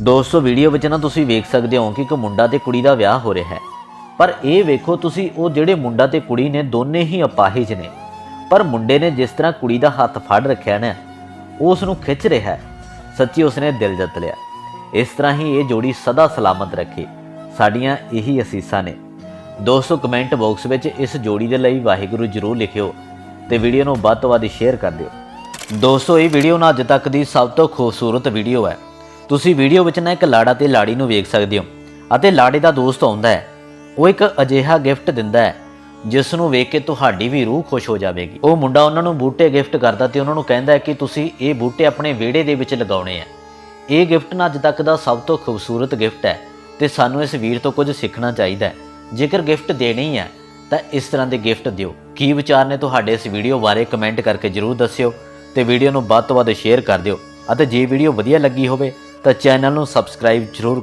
ਦੋਸਤੋ ਵੀਡੀਓ ਵਿੱਚ ਨਾ ਤੁਸੀਂ ਵੇਖ ਸਕਦੇ ਹੋ ਕਿ ਇੱਕ ਮੁੰਡਾ ਤੇ ਕੁੜੀ ਦਾ ਵਿਆਹ ਹੋ ਰਿਹਾ ਹੈ। ਪਰ ਇਹ ਵੇਖੋ, ਤੁਸੀਂ ਉਹ ਜਿਹੜੇ ਮੁੰਡਾ ਤੇ ਕੁੜੀ ਨੇ ਦੋਨੇ ਹੀ ਅਪਾਹਿਜ ਨੇ। ਪਰ ਮੁੰਡੇ ਨੇ ਜਿਸ ਤਰ੍ਹਾਂ ਕੁੜੀ ਦਾ ਹੱਥ ਫੜ ਰੱਖਿਆ ਨਾ ਉਹ ਉਸ ਨੂੰ ਖਿੱਚ ਰਿਹਾ ਹੈ। ਸੱਚੀ ਉਸਨੇ ਦਿਲ ਜਿੱਤ ਲਿਆ। ਇਸ ਤਰ੍ਹਾਂ ਹੀ ਇਹ ਜੋੜੀ ਸਦਾ ਸਲਾਮਤ ਰੱਖੇ। ਸਾਡੀਆਂ ਇਹੀ ਅਸੀਸਾਂ ਨੇ। ਦੋਸਤੋ ਕਮੈਂਟ ਬਾਕਸ ਵਿੱਚ ਇਸ ਜੋੜੀ ਦੇ ਲਈ ਵਾਹਿਗੁਰੂ ਜਰੂਰ ਲਿਖਿਓ ਤੇ ਵੀਡੀਓ ਨੂੰ ਵੱਧ ਤੋਂ ਵੱਧ ਸ਼ੇਅਰ ਕਰ ਦਿਓ। ਦੋਸਤੋ, ਇਹ ਵੀਡੀਓ ਨਾ ਅੱਜ ਤੱਕ ਦੀ ਸਭ ਤੋਂ ਖੂਬਸੂਰਤ ਵੀਡੀਓ ਹੈ। ਤੁਸੀਂ ਵੀਡੀਓ ਵਿੱਚ ਨਾ ਇੱਕ ਲਾੜਾ ਤੇ ਲਾੜੀ ਨੂੰ ਵੇਖ ਸਕਦੇ ਹੋ ਅਤੇ ਲਾੜੇ ਦਾ ਦੋਸਤ ਆਉਂਦਾ ਹੈ। ਉਹ ਇੱਕ ਅਜਿਹਾ ਗਿਫਟ ਦਿੰਦਾ ਹੈ, ਜਿਸ ਨੂੰ ਵੇਖ ਕੇ ਤੁਹਾਡੀ ਵੀ ਰੂਹ ਖੁਸ਼ ਹੋ ਜਾਵੇਗੀ। ਉਹ ਮੁੰਡਾ ਉਹਨਾਂ ਨੂੰ ਬੂਟੇ ਗਿਫਟ ਕਰਦਾ ਤੇ ਉਹਨਾਂ ਨੂੰ ਕਹਿੰਦਾ ਹੈ ਕਿ ਤੁਸੀਂ ਇਹ ਬੂਟੇ ਆਪਣੇ ਵਿਹੜੇ ਦੇ ਵਿੱਚ ਲਗਾਉਣੇ ਆ। ਇਹ ਗਿਫਟ ਨਾ ਅੱਜ ਤੱਕ ਦਾ ਸਭ ਤੋਂ ਖੂਬਸੂਰਤ ਗਿਫਟ ਹੈ ਤੇ ਸਾਨੂੰ ਇਸ ਵੀਰ ਤੋਂ ਕੁਝ ਸਿੱਖਣਾ ਚਾਹੀਦਾ ਹੈ। ਜੇਕਰ ਗਿਫਟ ਦੇਣੀ ਹੈ ਤਾਂ ਇਸ ਤਰ੍ਹਾਂ ਦੇ ਗਿਫਟ ਦਿਓ। ਕੀ ਵਿਚਾਰ ਨੇ ਤੁਹਾਡੇ ਇਸ ਵੀਡੀਓ ਬਾਰੇ ਕਮੈਂਟ ਕਰਕੇ ਜਰੂਰ ਦੱਸਿਓ ਤੇ ਵੀਡੀਓ ਨੂੰ ਵੱਧ ਤੋਂ ਵੱਧ ਸ਼ੇਅਰ ਕਰ ਦਿਓ ਅਤੇ ਜੇ ਵੀਡੀਓ ਵਧੀਆ ਲੱਗੀ ਹੋਵੇ ਤਾਂ ਚੈਨਲ ਨੂੰ ਸਬਸਕ੍ਰਾਈਬ ਜਰੂਰ